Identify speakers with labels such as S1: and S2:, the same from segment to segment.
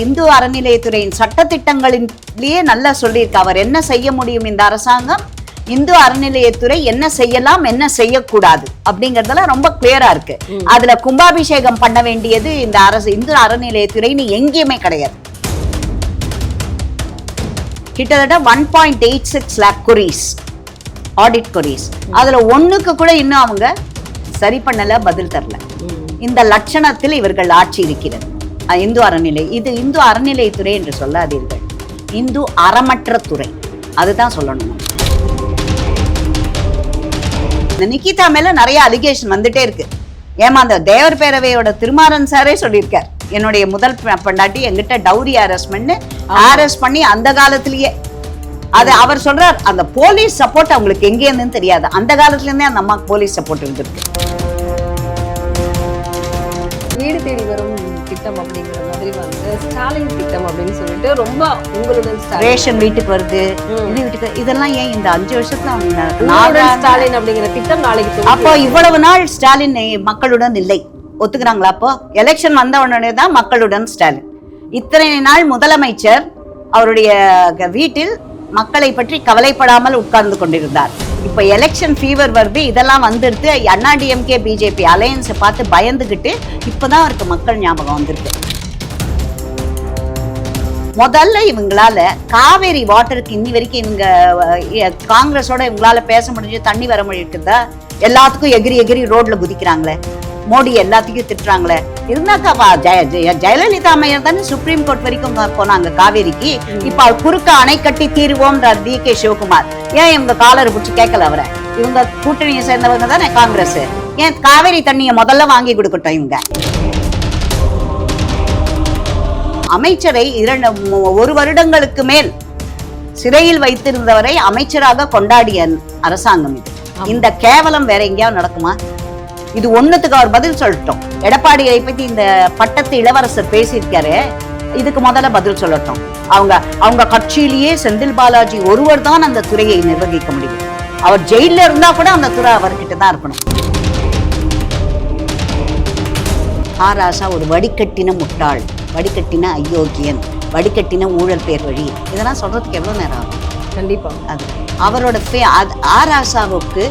S1: இந்து அறநிலையத்துறையின் சட்டத்திட்டங்களிலேயே நல்லா சொல்லியிருக்கு. அவர் என்ன செய்ய முடியும் இந்த அரசாங்கம்? இந்து அறநிலையத்துறை என்ன செய்யலாம் என்ன செய்யக்கூடாது? அப்படிங்கறதெல்லாம் ரொம்ப கிளியரா இருக்கு. அதுல கும்பாபிஷேகம் பண்ண வேண்டியது இந்த அரசு இந்து அறநிலையத்துறைன்னு எங்கேயுமே கிடையாது. கிட்டத்தட்ட one point eight six lakh crores audit crores அதுல ஒண்ணுக்கு கூட இன்னும் அவங்க சரி பண்ணல பதில் தரல. இந்த லட்சணத்தில் இவர்கள் ஆட்சி இருக்கிறது. இந்து அறநிலை இது இந்து அறநிலைத்துறை என்று சொல்லாதீர்கள். இந்து அறமற்ற துறை. அதுதான் சொல்லணும். இந்த நிக்கிதா மேல நிறைய அலிகேஷன் வந்துட்டே இருக்கு. ஏமா அந்த தேவர் பேரவையோட திருமாறன் சாரே சொல்லியிருக்கார். என்னுடைய முதல் பொண்டாட்டி எங்கிட்ட டவுரி ஹாரஸ்மெண்ட் ஹாரஸ் பண்ணி அந்த காலத்திலேயே. அது அவர் சொல்றார் அந்த போலீஸ் சப்போர்ட் அவங்களுக்கு எங்கே இருந்துன்னு தெரியாது. அந்த காலத்துல இருந்தே அந்த அம்மாக்கு போலீஸ் சப்போர்ட் இருந்திருக்கு.
S2: வீடு தேடி வரும் திட்டம் அப்படிங்கிற மாதிரி வந்து ஸ்டாலின் திட்டம் அப்படின்னு சொல்லிட்டு ரொம்ப உங்களுடன்
S1: ரேஷன் வீட்டுக்கு வருது. இது வீட்டுக்கு இதெல்லாம் ஏன் இந்த அஞ்சு வருஷத்துல அவங்க
S2: ஸ்டாலின் அப்படிங்கிற திட்டம் நாளைக்கு
S1: அப்போ இவ்வளவு நாள் ஸ்டாலின் மக்களுடன் இல்லை. ஒத்துக்கிறாங்களா அப்போ? எலெக்ஷன் வந்த உடனே தான் மக்களுடன் ஸ்டாலின். இத்தனை நாள் முதலமைச்சர் அவருடைய வீட்டில் மக்களை பற்றி கவலைப்படாமல் உட்கார்ந்து கொண்டிருந்தார். இப்ப எலெக்ஷன் ஃபீவர் வருது இதெல்லாம் வந்துருது அண்ணா டிஎம்கே பிஜேபி அலையன்ஸை பார்த்து பயந்துகிட்டு இப்பதான் அவருக்கு மக்கள் ஞாபகம் வந்திருக்கு. முதல்ல இவங்களால காவேரி வாட்டருக்கு இன்னி வரைக்கும் இவங்க காங்கிரஸோட இவங்களால பேச முடிஞ்சு தண்ணி வர முடியுதா எல்லாத்துக்கும் எகிரி எகிரி ரோட்ல குதிக்கிறாங்களே. மோடி எல்லாத்துக்கும் திட்டுறாங்களே. இருந்தாக்கா வா- ஜெய- ஜெய- ஜெயலலிதா அம்மையார் தானே சுப்ரீம் கோர்ட் வரைக்கும் போனாங்க காவேரிக்கு. இப்ப அவர் குறுக்க அணை கட்டி தீருவோம்ன்றார் டி. கே. சிவகுமார். ஏன் இவங்க காலர் பிடிச்சி கேட்கல அவரை? இவங்க கூட்டணியை சேர்ந்தவங்க தானே காங்கிரஸ். ஏன் காவேரி தண்ணியை முதல்ல வாங்கி கொடுக்கட்டும் இவங்க? அமைச்சரை இரண்டு ஒரு வருடங்களுக்கு மேல் சிறையில் வைத்திருந்தவரை அமைச்சராக கொண்டாடிய அரசாங்கம் இது. இந்த கேவலம் வேற எங்கேயாவது நடக்குமா? இது ஒண்ணுத்துக்கு அவர் பதில் சொல்லட்டும். எடப்பாடியை பத்தி இந்த பட்டத்து இளவரசர் பேசியிருக்காரு இதுக்கு முதல்ல பதில் சொல்லட்டும். அவங்க அவங்க கட்சியிலேயே செந்தில் பாலாஜி ஒருவர் தான் அந்த துறையை நிர்வகிக்க முடியும். அவர் ஜெயில இருந்தா கூட அந்த துறை அவர்கிட்ட தான் இருக்கணும். ஆராசா ஒரு வடிகட்டின முட்டாள் வடிகட்டின அயோக்கியன் வடிகட்டின ஊழல் பேர் வழி. இதெல்லாம் சொல்றதுக்கு எவ்வளவு நேரம் ஆகும்?
S2: கண்டிப்பா.
S1: அது. அவரோட பே அது ஆராசாவுக்கு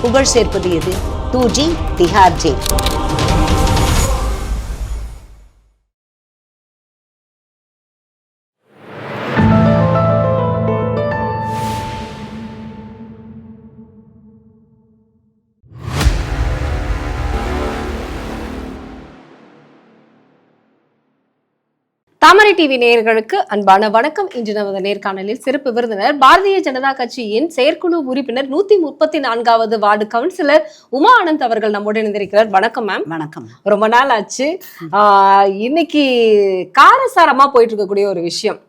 S1: புகழ் சேர்ப்பது எது? Two G Tihar jail
S2: Thamarai TV நேயர்களுக்கு அன்பான வணக்கம். இன்று நமது நேர்காணலில் சிறப்பு விருந்தினர் பாரதிய ஜனதா கட்சியின் செயற்குழு உறுப்பினர் நூத்தி முப்பத்தி நான்காவது வார்டு கவுன்சிலர் உமா ஆனந்த் அவர்கள் நம்மோடு இணைந்திருக்கிறார். வணக்கம் மேம்
S1: வணக்கம்.
S2: ரொம்ப நாள் ஆச்சு. இன்னைக்கு காரசாரமா போயிட்டு இருக்கக்கூடிய ஒரு விஷயம்.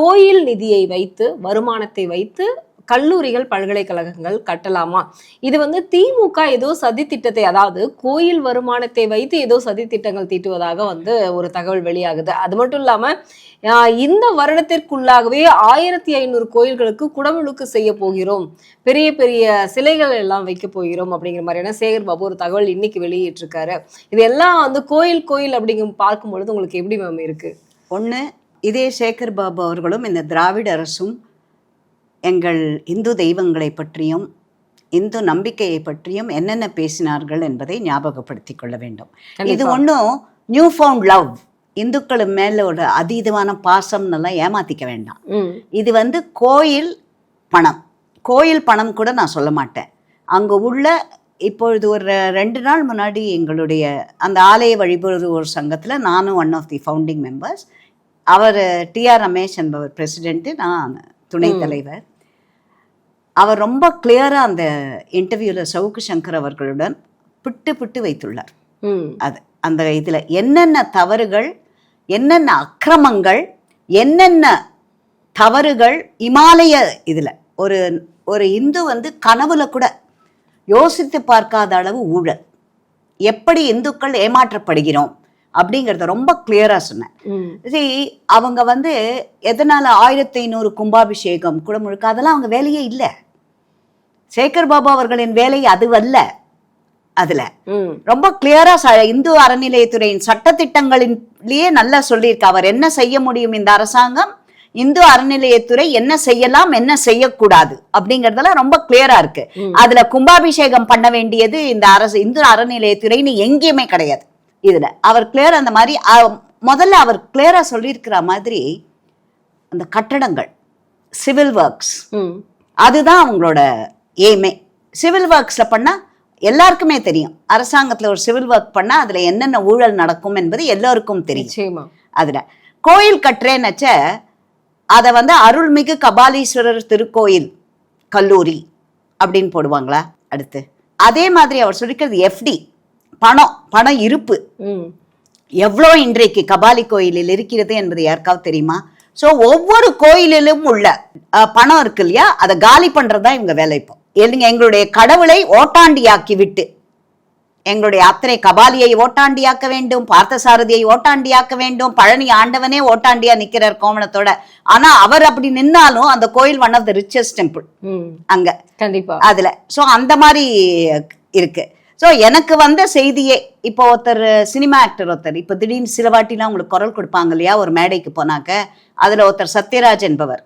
S2: கோயில் நிதியை வைத்து வருமானத்தை வைத்து கல்லூரிகள் பல்கலைக்கழகங்கள் கட்டலாமா? இது வந்து திமுக ஏதோ சதி திட்டத்தை அதாவது கோயில் வருமானத்தை வைத்து ஏதோ சதி திட்டங்கள் தீட்டுவதாக வந்து ஒரு தகவல் வெளியாகுது. அது மட்டும் இல்லாம இந்த வருடத்திற்குள்ளாகவே ஆயிரத்தி ஐநூறு கோயில்களுக்கு குடமுழுக்கு செய்ய போகிறோம். பெரிய பெரிய சிலைகள் எல்லாம் வைக்க போகிறோம் அப்படிங்கிற மாதிரியான சேகர் பாபு ஒரு தகவல் இன்னைக்கு வெளியிட்டிருக்காரு. இது எல்லாம் வந்து கோயில் கோயில் அப்படிங்க பார்க்கும் பொழுது உங்களுக்கு எப்படி மேம் இருக்கு?
S1: ஒன்று இதே சேகர் பாபு அவர்களும் இந்த திராவிட அரசும் எங்கள் இந்து தெய்வங்களை பற்றியும் இந்து நம்பிக்கையை பற்றியும் என்னென்ன பேசினார்கள் என்பதை ஞாபகப்படுத்திக் கொள்ள வேண்டும். இது. ஒன்றும் நியூ ஃபவுண்ட் லவ் இந்துக்கள் மேலோட அதீதமான பாசம்னெல்லாம் ஏமாத்திக்க வேண்டாம். இது வந்து கோயில் பணம். கோயில் பணம் கூட நான் சொல்ல மாட்டேன். அங்கே உள்ள இப்பொழுது ஒரு ரெண்டு நாள் முன்னாடி எங்களுடைய அந்த ஆலய வழிபடுவோர் சங்கத்தில் நானும் one of the founding members our TR Ramesh என்பவர் பிரசிடென்ட்டு நான் துணைத் தலைவர். அவர் ரொம்ப கிளியராக அந்த இன்டர்வியூவில் சவுக்கு சங்கர் அவர்களுடன் பிட்டு பிட்டு வைத்துள்ளார். அது அந்த இதில் என்னென்ன தவறுகள் என்னென்ன அக்கிரமங்கள் என்னென்ன தவறுகள் இமாலய இதில். ஒரு ஒரு இந்து வந்து கனவுல கூட யோசித்து பார்க்காத அளவு ஊழல். எப்படி இந்துக்கள் ஏமாற்றப்படுகிறோம்? அப்படிங்கிறத ரொம்ப கிளியராக சொன்னேன். சரி அவங்க வந்து எதனால ஆயிரத்தி ஐநூறு கும்பாபிஷேகம் குடமுழுக்கு அதெல்லாம் அவங்க வேலையே இல்லை. சேகர் பாபு அவர்களின் வேலை அதுவல்ல அதுல. ரொம்ப கிளியரா இந்து அறநிலையத்துறையின் சட்டத்திட்டங்களிலேயே நல்லா சொல்லியிருக்கு அவர் என்ன செய்ய முடியும் இந்த அரசாங்கம்? இந்து அறநிலையத்துறை என்ன செய்யலாம் என்ன செய்யக்கூடாது? அப்படிங்கறதெல்லாம் ரொம்ப கிளியரா இருக்கு. அதுல கும்பாபிஷேகம் பண்ண வேண்டியது இந்த அரசு இந்து அறநிலையத்துறைன்னு எங்கேயுமே கிடையாது. இதுல. அவர் கிளியர் அந்த மாதிரி முதல்ல அவர் கிளியரா சொல்லியிருக்கிற மாதிரி அந்த கட்டடங்கள் சிவில் ஒர்க்ஸ் அதுதான் அவங்களோட எய்மே சிவில் ஒர்க்ஸில் பண்ணால் எல்லாருக்குமே தெரியும். அரசாங்கத்தில் ஒரு சிவில் ஒர்க் பண்ணால் அதில் என்னென்ன ஊழல் நடக்கும் என்பது எல்லோருக்கும் தெரியும். அதில். கோயில் கட்டுறேன்னச்ச அதை வந்து அருள்மிகு கபாலீஸ்வரர் திருக்கோயில் கல்லூரி அப்படின்னு போடுவாங்களா அடுத்து. அதே மாதிரி அவர் சொல்லிக்கிறது எஃப்டி பணம் பணம் இருப்பு.
S2: ம்.
S1: எவ்வளோ இன்றைக்கு கபாலி கோயிலில் இருக்கிறது என்பது யாருக்காவது தெரியுமா? ஸோ ஒவ்வொரு கோயிலிலும் உள்ள பணம் இருக்கு இல்லையா? அதை காலி பண்றது தான் இவங்க வேலை இப்போ. இல்லைங்க எங்களுடைய கடவுளை ஓட்டாண்டியாக்கி விட்டு எங்களுடைய அத்தனை கபாலியை ஓட்டாண்டியாக்க வேண்டும் பார்த்தசாரதியை ஓட்டாண்டியாக்க வேண்டும் பழனி ஆண்டவனே ஓட்டாண்டியா நிக்கிறார் கோமணத்தோட ஆனா அவர் அப்படி நின்னாலும் அந்த கோயில் one of the richest temple
S2: ம்.
S1: அங்க.
S2: கண்டிப்பா.
S1: அதுல. சோ அந்த மாதிரி இருக்கு. சோ எனக்கு வந்த செய்தியே இப்போ ஒருத்தர் சினிமா ஆக்டர் ஒருத்தர் இப்போ திடீர்னு சில வாட்டிலாம் உங்களுக்கு குரல் கொடுப்பாங்க இல்லையா ஒரு மேடைக்கு போனாக்க அதுல ஒருத்தர் சத்யராஜ் என்பவர்.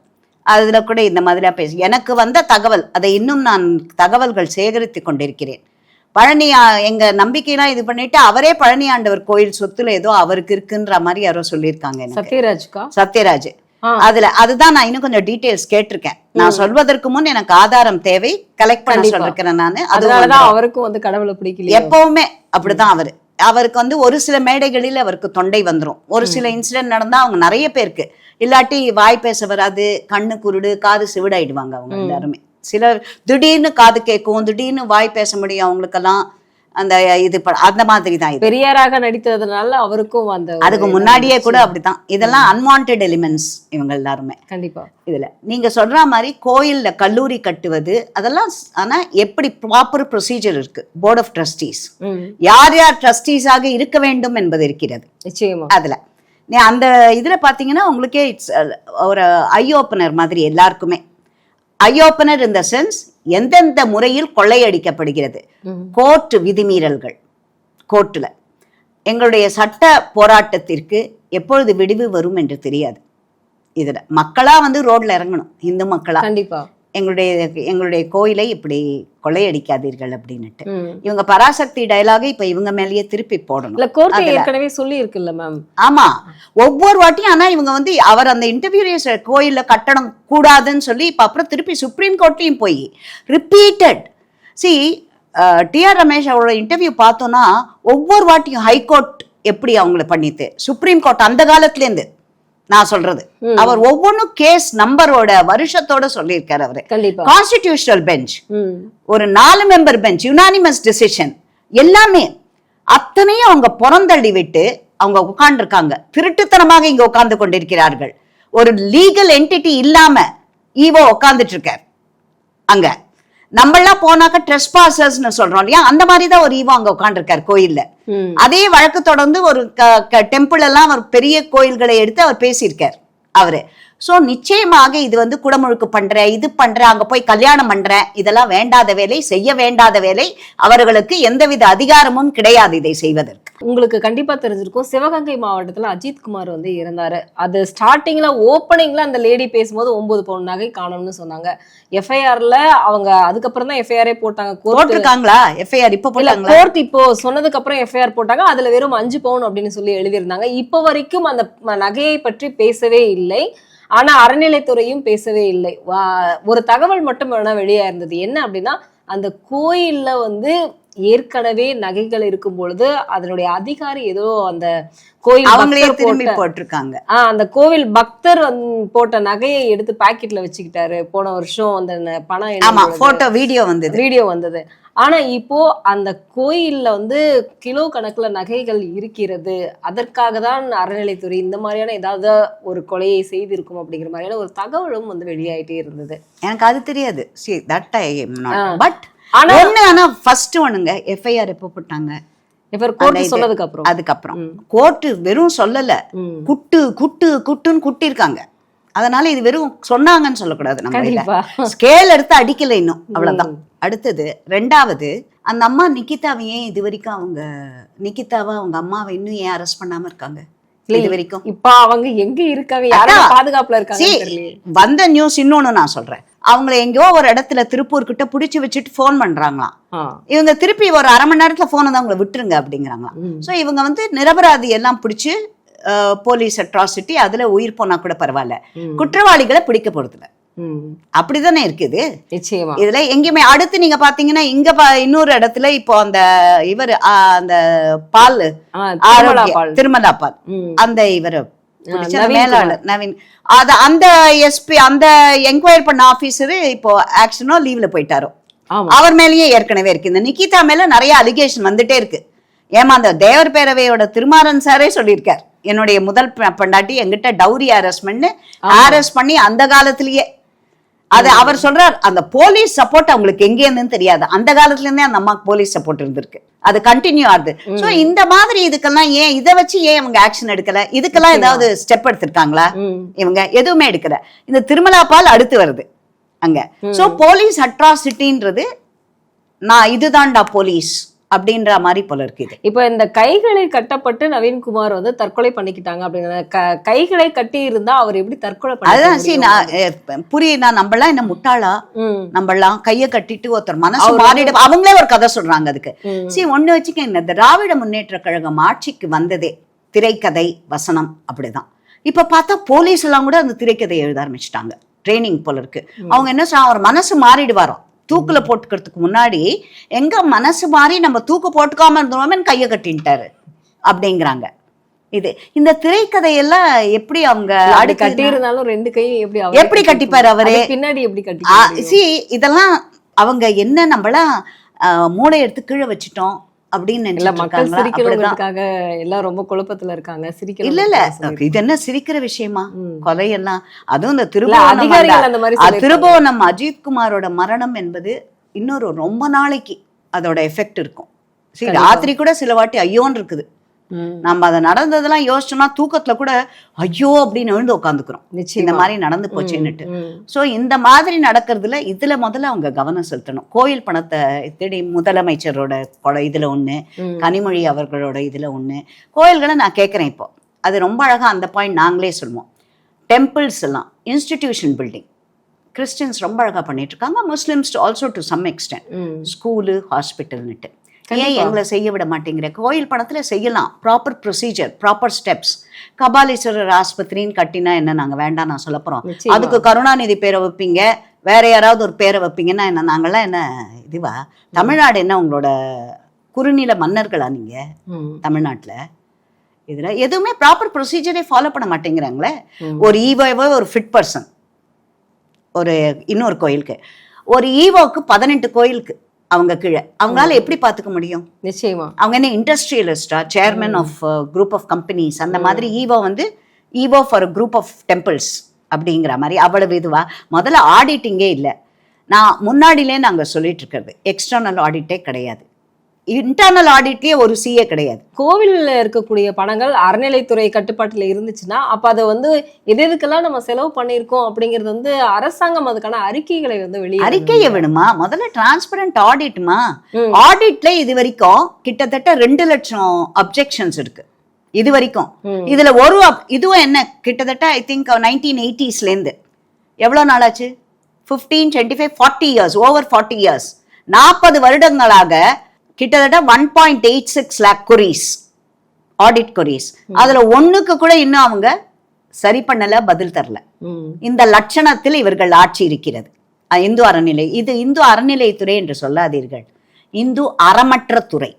S1: அதுல கூட இந்த மாதிரியா பேசி எனக்கு வந்த தகவல் அதை இன்னும் நான் தகவல்கள் சேகரித்து கொண்டிருக்கிறேன். பழனி ஆ, எங்க நம்பிக்கையெல்லாம் இது பண்ணிட்டு அவரே பழனி ஆண்டவர் கோயில் சொத்துல ஏதோ அவருக்கு இருக்குன்ற மாதிரி யாரோ சொல்லியிருக்காங்க
S2: சத்யராஜ்கா
S1: சத்யராஜ். அதுல அதுதான் நான் இன்னும் கொஞ்சம் டீடைல்ஸ் கேட்டிருக்கேன். நான் சொல்வதற்கு முன் எனக்கு ஆதாரம் தேவை. கலெக்ட் பண்ண. சொல்லிருக்கிறேன் நானு. அது
S2: அதனாலதான் அவருக்கும் வந்து கடவுளை பிடிக்கலையே?
S1: எப்பவுமே அப்படிதான் அவரு. அவருக்கு வந்து ஒரு சில மேடைகளில் அவருக்கு தொண்டை வந்துரும். ஒரு சில இன்சிடென்ட் நடந்தா அவங்க நிறைய பேருக்கு. இல்லாட்டி வாய் பேச வராது கண்ணு குருடு காது சிவிடாயிடுவாங்க அவங்க எல்லாருமே. சிலர் திடீர்னு காது கேட்கும் திடீர்னு வாய் பேச முடியும் அவங்களுக்கெல்லாம். அந்த இது அந்த மாதிரி தான் இது.
S2: பெரியாராக நடித்ததுனால அவருக்கும் அந்த
S1: அதுக்கு முன்னாடியே கூட அப்படிதான் இதெல்லாம் அன்வான்ட் எலிமெண்ட்ஸ் இவங்க எல்லாருமே.
S2: கண்டிப்பா.
S1: இதுல. நீங்க சொல்ற மாதிரி கோயில்ல கல்லூரி கட்டுவது அதெல்லாம் ஆனா எப்படி ப்ராப்பர் ப்ரொசீஜர் இருக்கு? போர்ட் ஆஃப் ட்ரஸ்டீஸ் யார் யார் ட்ரஸ்டீஸாக இருக்க வேண்டும் என்பது இருக்கிறது.
S2: நிச்சயமா.
S1: அதுல. நீ அந்த இதுல பாத்தீங்கன்னா உங்களுக்கே இட்ஸ் ஒரு ஐ ஓப்பனர் மாதிரி எல்லாருக்குமே. ஐ ஓப்பனர் இந்த சென்ஸ் எந்தெந்த முறையில் கொள்ளையடிக்கப்படுகிறது. கோர்ட் விதிமீறல்கள். கோர்ட்டுல எங்களுடைய சட்ட போராட்டத்திற்கு எப்பொழுது விடிவு வரும் என்று தெரியாது. இதுல மக்களா வந்து ரோட்ல இறங்கணும். இந்து மக்களா.
S2: கண்டிப்பா.
S1: எங்களுடைய எங்களுடைய கோயிலை இப்படி கொள்ளையடிக்காதீர்கள் அப்படின்னுட்டு. இவங்க பராசக்தி டயலாக இப்ப இவங்க மேலேயே திருப்பி போடணும்.
S2: இல்ல கோர்ட் ஏற்கனவே சொல்லி இருக்குல்ல மேம்
S1: ஆமா. ஒவ்வொரு வாட்டியும் ஆனா இவங்க வந்து அவர் அந்த இன்டர்வியூஸ் கோயில்ல கட்டணம் கூடாதுன்னு சொல்லி இப்ப அப்புறம் திருப்பி சுப்ரீம் கோர்ட்லயும் போய் ரிப்பீட்டட் சி டிஆர் ரமேஷ் அவரோட இன்டர்வியூ பார்த்தோம்னா ஒவ்வொரு வாட்டியும் ஹைகோர்ட் எப்படி அவங்கள பண்ணித்து சுப்ரீம் கோர்ட் அந்த காலத்துல இருந்து நான் சொல்றது. அவர் ஒவ்வொன்றும் கேஸ் நம்பரோட வருஷத்தோட சொல்லியிருக்காரு அவரு. கான்ஸ்டிடியூஷனல் பெஞ்ச் ஒரு நாலு மெம்பர் பெஞ்ச் யுனானிமஸ் டிசிஷன் எல்லாமே அத்தனையும் அவங்க புறந்தள்ளி விட்டு அவங்க உட்கார்ந்துருக்காங்க. திருட்டுத்தனமாக இங்க உட்கார்ந்து கொண்டிருக்கிறார்கள். ஒரு லீகல் என்டிட்டி இல்லாம ஈவோ உட்கார்ந்துட்டு இருக்கார் அங்க. நம்மளாம் போனாக்க ட்ரெஸ்பாசர்ஸ்னு சொல்றோம் இல்லையா? அந்த மாதிரி தான் ஒரு ஈவோ அங்க உட்கார்ந்துருக்கார் கோயில்ல. அதே வழக்கு தொடர்ந்து ஒரு டெம்பிள் எல்லாம் அவர் பெரிய கோயில்களை எடுத்து அவர் பேசியிருக்கார் அவரு. சோ நிச்சயமாக இது வந்து குடமுழுக்கு பண்றேன் இது பண்றேன் அங்க போய் கல்யாணம் பண்றேன் இதெல்லாம் வேண்டாத வேலை செய்ய வேண்டாத வேலை அவர்களுக்கு எந்தவித அதிகாரமும் கிடையாது இதை செய்வதற்கு.
S2: உங்களுக்கு கண்டிப்பா தெரிஞ்சிருக்கும் சிவகங்கை மாவட்டத்துல அஜித் குமார் வந்து இருந்தாரு. அது ஸ்டார்டிங்ல ஓப்பனிங்ல அந்த லேடி பேசும்போது ஒன்பது பவுன் நகை காணும்னு சொன்னாங்க. எஃப்ஐஆர்ல அவங்க அதுக்கப்புறம் தான் எஃப்ஐஆரே போட்டாங்க. கோர்ட்
S1: போட்டிருக்காங்களா? எஃப்ஐஆர் இப்ப
S2: இல்ல
S1: போட்டாங்களா?
S2: கோர்ட் இப்போ சொன்னதுக்கு அப்புறம் எஃப்ஐஆர் போட்டாங்க. அதுல வெறும் அஞ்சு பவுன் அப்படின்னு சொல்லி எழுதியிருந்தாங்க. இப்போ வரைக்கும் அந்த நகையை பற்றி பேசவே இல்லை. ஆனா அறநிலைத்துறையும் பேசவே இல்லை. ஒரு தகவல் மட்டும் வேணா வெளியா இருந்தது. என்ன அப்படின்னா அந்த கோயில்ல வந்து ஏற்கனவே நகைகள் இருக்கும் பொழுது அதனுடைய அதிகாரி ஏதோ அந்த கோயில்
S1: அவங்களே திரும்பி போட்டிருக்காங்க.
S2: ஆஹ் அந்த கோவில் பக்தர் போட்ட நகையை எடுத்து பாக்கெட்ல வச்சுக்கிட்டாரு. போன வருஷம் அந்த பணம்.
S1: போட்டோ வீடியோ வந்தது.
S2: வீடியோ வந்தது. ஆனா இப்போ அந்த கோயில்ல வந்து கிலோ கணக்குல நகைகள் இருக்கிறது. அதற்காக தான் அறநிலைத்துறை இந்த மாதிரியான ஏதாவது ஒரு கொலையை செய்திருக்கும் அப்படிங்கிற மாதிரியான ஒரு தகவலும் வந்து வெளியாயிட்டே இருந்தது.
S1: எனக்கு அது தெரியாது. See that I. பட்
S2: ஆனா
S1: ஒண்ணு ஆனா ஃபர்ஸ்ட் ஒண்ணுங்க எஃப்ஐஆர் எப்போ போட்டாங்க?
S2: இவர் கோர்ட் சொன்னதுக்கு அப்புறம்.
S1: அதுக்கப்புறம். கோர்ட்டு வெறும் சொல்லல. குட்டு குட்டு குட்டுன்னு குட்டிருக்காங்க அதனால இது வெறும் சொன்னாங்கன்னு சொல்லக்கூடாது நம்ம ஸ்கேல் எடுத்து அடிக்கல இன்னும். அவ்வளவுதான். அடுத்தது ரெண்டாவது அந்த அம்மா நிக்கிதாவை ஏன் இது வரைக்கும் அவங்க நிக்கிதாவை அவங்க அம்மாவை இன்னும் ஏன் அரெஸ்ட் பண்ணாம இருக்காங்க? இது வரைக்கும்.
S2: இப்ப அவங்க எங்க இருக்காங்க?
S1: அதான்.
S2: பாதுகாப்புல இருக்காங்க
S1: வந்த நியூஸ் இன்னொன்னு நான் சொல்றேன். அவங்கள எங்கேயோ ஒரு இடத்துல திருப்பூர் கிட்ட புடிச்சு வச்சுட்டு ஃபோன் பண்றாங்களாம். இவங்க திருப்பி ஒரு அரை மணி நேரத்துல போனை தான் அவங்கள விட்டுருங்க அப்படிங்கிறாங்களாம். சோ இவங்க வந்து நிரபராதி எல்லாம் பிடிச்சு போலீஸ் அட்ராசிட்டி அதுல உயிர் போனா கூட பரவாயில்ல. குற்றவாளிகளை பிடிக்க போறதில்ல.
S2: ம்.
S1: அப்படிதானே இருக்குது?
S2: நிச்சயமா.
S1: இதுல எங்கேயுமே அடுத்து நீங்க பாத்தீங்கன்னா இங்க இன்னொரு இடத்துல இப்போ அந்த இவர் அந்த பால்
S2: திருமலா பால்.
S1: அந்த இவர் மேலாளர் நவீன். அது அந்த எஸ்பி அந்த என்கொயரி பண்ண ஆபீசரு இப்போ ஆக்ஷனோ லீவ்ல போயிட்டாரோ? அவர் மேலயே ஏற்கனவே இருக்கு. இந்த நிக்கிதா மேல நிறைய அலிகேஷன் வந்துட்டே இருக்கு. ஏமா அந்த தேவர் பேரவையோட திருமாறன் சாரே சொல்லியிருக்கார். என்னுடைய முதல் பெண்டாட்டி எங்கிட்ட டவுரி ஹாரஸ்மெண்ட் ஹாரஸ் பண்ணி அந்த காலத்திலேயே. அது அவர் சொல்றார் அந்த போலீஸ் சப்போர்ட் அவங்களுக்கு எங்க இருந்துன்னு தெரியாது. அந்த காலத்துல இருந்தே அந்த அம்மாக்கு போலீஸ் சப்போர்ட் இருந்திருக்கு. அது கண்டினியூ ஆகுது. சோ இந்த மாதிரி இதுக்கெல்லாம் ஏன் இதை வச்சு ஏன் இவங்க ஆக்ஷன் எடுக்கல? இதுக்கெல்லாம் ஏதாவது ஸ்டெப் எடுத்திருக்காங்களா. இவங்க எதுவுமே எடுக்கல. இந்த திருமலா பால் அடுத்து வருது அங்க. சோ போலீஸ் அட்ராசிட்டின்றது நான் இதுதான்டா போலீஸ் அப்படின்ற மாதிரி போல இருக்கு இது.
S2: இப்ப இந்த கைகளை கட்டப்பட்டு நவீன்குமார் வந்து தற்கொலை பண்ணிக்கிட்டாங்க அப்படிங்கிற க- கைகளை கட்டி இருந்தா அவர் எப்படி தற்கொலை
S1: அதுதான் சி
S2: பண்ணி
S1: நான் புரியுதா? நம்மளாம் என்ன முட்டாளா?
S2: ம்.
S1: நம்மளாம் கைய கட்டிட்டு ஒருத்தர் மனசு மாறிடு அவங்களே ஒரு கதை சொல்றாங்க அதுக்கு.
S2: ம்.
S1: சி ஒண்ணு வச்சுக்க இந்த திராவிட முன்னேற்ற கழகம் ஆட்சிக்கு வந்ததே திரைக்கதை வசனம் அப்படிதான். இப்ப பார்த்தா போலீஸ் எல்லாம் கூட அந்த திரைக்கதையை எழுத ஆரம்பிச்சிட்டாங்க. ட்ரைனிங் போல இருக்கு. அவங்க என்ன சொல்றாங்க அவர் மனசு மாறிடுவாராம். தூக்குல போட்டுக்கிறதுக்கு முன்னாடி எங்க மனசு மாறி நம்ம தூக்கு போட்டுக்காம இருந்தோமே கைய கட்டின்ட்டாரு. அப்படிங்கிறாங்க. இது இந்த திரைக்கதையெல்லாம் எப்படி அவங்க
S2: அப்படி
S1: அடுத்து
S2: கட்டி இருந்தாலும் ரெண்டு கையும் எப்படி
S1: எப்படி கட்டிப்பாரு அவரு?
S2: பின்னாடி எப்படி கட்டி
S1: see இதெல்லாம் அவங்க என்ன நம்மளாம் மூளை எடுத்து கீழே வச்சுட்டோம். அப்படின்னு
S2: இல்ல மக்கள் எல்லாம் ரொம்ப குழப்பத்துல இருக்காங்க. சிரிக்கணும்
S1: இல்ல இல்ல. இது என்ன சிரிக்கிற விஷயமா. கொலையெல்லாம் அதுவும் இந்த திருபுவனம். திருபுவனம் அஜித் குமாரோட மரணம் என்பது இன்னொரு ரொம்ப நாளைக்கு அதோட எஃபெக்ட் இருக்கும். சரி. ராத்திரி கூட சில வாட்டி ஐயோன்னு இருக்குது. நம்ம அதை நடந்ததெல்லாம் யோசிச்சோம்னா தூக்கத்துல கூட ஐயோ அப்படின்னு எழுந்து உட்காந்துக்கிறோம் இந்த மாதிரி நடந்து போச்சுன்னுட்டு. ஸோ இந்த மாதிரி நடக்கிறதுல இதுல முதல்ல அவங்க கவனம் செலுத்தணும். கோயில் பணத்தை தேடி முதலமைச்சரோட இதுல ஒண்ணு. கனிமொழி அவர்களோட இதுல ஒண்ணு. கோயில்களை நான் கேட்குறேன் இப்போ. அது ரொம்ப அழகா அந்த பாயிண்ட் நாங்களே சொல்லுவோம். டெம்பிள்ஸ் எல்லாம் இன்ஸ்டிடியூஷன் பில்டிங் கிறிஸ்டியன்ஸ் ரொம்ப அழகா பண்ணிட்டு இருக்காங்க. Muslims also to some extent. School ஹாஸ்பிட்டல்னுட்டு ஏன். எங்களை செய்ய விட மாட்டேங்கிற? கோயில் பணத்துல செய்யலாம். Proper procedure proper steps Kapaleeswarar ஆஸ்பத்திரின்னு கட்டினா என்ன நாங்க வேண்டாம் நான் சொல்ல
S2: நிச்சயமா.
S1: அதுக்கு கருணாநிதி பேரை வைப்பீங்க. வேற யாராவது ஒரு பேரை வைப்பீங்கன்னா என்ன நாங்கெல்லாம் என்ன இதுவா? தமிழ்நாடு என்ன உங்களோட குறுநில மன்னர்களா நீங்க. தமிழ்நாட்டுல? இதுல எதுவுமே ப்ராப்பர் ப்ரொசீஜரே ஃபாலோ பண்ண மாட்டேங்கிறாங்களே. ஒரு ஈவோவோ ஒரு ஃபிட் பர்சன் ஒரு இன்னொரு கோயிலுக்கு. ஒரு ஈவோக்கு பதினெட்டு கோயிலுக்கு. அவங்க கீழே. அவங்களால எப்படி பார்த்துக்க முடியும்?
S2: நிச்சயமா.
S1: அவங்க என்ன இண்டஸ்ட்ரியலிஸ்டா chairman of group of companies அந்த மாதிரி ஈவோ வந்து EO for group of temples அப்படிங்கிற மாதிரி அவ்வளவு இதுவா? முதல்ல ஆடிட்டிங்கே இல்லை. நான் முன்னாடிலே நாங்கள் சொல்லிட்டு இருக்கிறது. எக்ஸ்டர்னல் ஆடிட்டே கிடையாது. இன்டர்னல் ஆடிட்லேயே ஒரு சிஏ கிடையாது.
S2: கோவில்ல இருக்கக்கூடிய பணங்கள் அறநிலைத்துறை கட்டுப்பாட்டுல இருந்துச்சுன்னா அப்ப அதை வந்து எது எதுக்கெல்லாம் நம்ம செலவு பண்ணியிருக்கோம் அப்படிங்கிறது வந்து அரசாங்கம் அதுக்கான அறிக்கைகளை வந்து வெளியே
S1: அறிக்கையை விடுமா முதல்ல டிரான்ஸ்பரண்ட் ஆடிட்மா. ஆடிட்ல இது வரைக்கும் கிட்டத்தட்ட ரெண்டு லட்சம் அப்ஜெக்ஷன்ஸ் இருக்கு. இது வரைக்கும். இதுல ஒரு இதுவும் என்ன? கிட்டத்தட்ட ஐ திங்க் நைன்டீன் எயிட்டிஸ்லேருந்து எவ்வளோ நாளாச்சு? Fifteen twenty five forty years over forty years நாற்பது வருடங்களாக கிட்டத்தட்ட one point eight six lakh crores audit crores அதுல ஒண்ணுக்கு கூட இன்னும் அவங்க சரி பண்ணல பதில் தரல. இந்த லட்சணத்தில் இவர்கள் ஆட்சி இருக்கிறது. இந்து அறநிலை இது இந்து அறநிலைத்துறை என்று சொல்லாதீர்கள். இந்து அறமற்ற துறை.